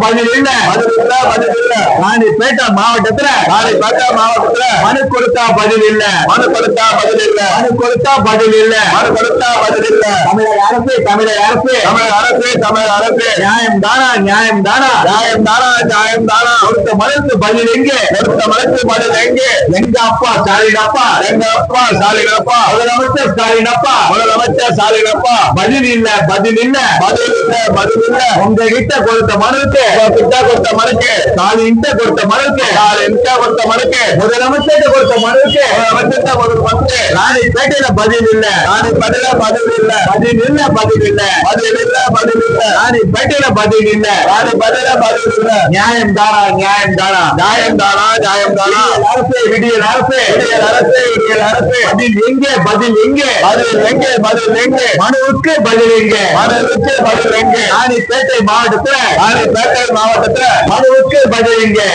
பதில் இல்ல பதில் இல்ல பதில் இல்ல ராணிப்பேட்டை மாவட்டத்துல ராணிப்பேட்டை மாவட்டத்துல மனு கொடுத்தா பதில் இல்ல. மனு கொடுத்தா பதில் இல்ல. மனு கொடுத்தா பதில் இல்ல. மனு கொடுத்தா பதில் இல்ல. தமிழக அரசு தமிழக அரசு. தமிழக அரசு தமிழக அரசு. நியாயம் தானா நியாயம் தானா? நியாயம் தானா நியாயம் தானா? கொடுத்த மனுக்கு பதில் எங்கே? கொடுத்த மனுக்கு பதில் எங்கே? எங்க அப்பா ஸ்டாலின் அப்பா? எங்க அப்பா ஸ்டாலின் அப்பா? முதலமைச்சர் ஸ்டாலின் அப்பா? முதலமைச்சர் ஸ்டாலின் அப்பா? பதில் இல்ல பதில் இல்ல. பதில் இல்ல பதில் இல்ல. உங்ககிட்ட கொடுத்த மனுக்கு கொடுத்த மனுக்கு கொடுத்த மனுக்கு. ஸ்டாலின் கொடுத்த மனுக்கு. முதலமைச்சர் கொடுத்த மனுக்கு. முதலமைச்சர் கொடுத்த மனுக்கு. பதில் இல்ல. ராணிப்பேட்டையில பதில் இல்ல. பதில் இல்ல பதில் இல்ல. பதில் இல்ல பதில் இல்ல. பதில் இல்ல. பதில் இல்ல. நியாயம் தானா நியாயம் தானா? நியாயம் தானா நியாயம் தானா? அரசு விடியல் அரசு. விடியல் அரசு விடியல் அரசு. பதில் எங்கே பதில் எங்கே? பதில் எங்கே பதில் எங்கே? மனுவுக்கு பதில் எங்கே? மனுவுக்கு பதில் எங்கே? ராணிப்பேட்டை மாவட்டத்துல. ராணிப்பேட்டை மாவட்டத்துல. மனுவுக்கு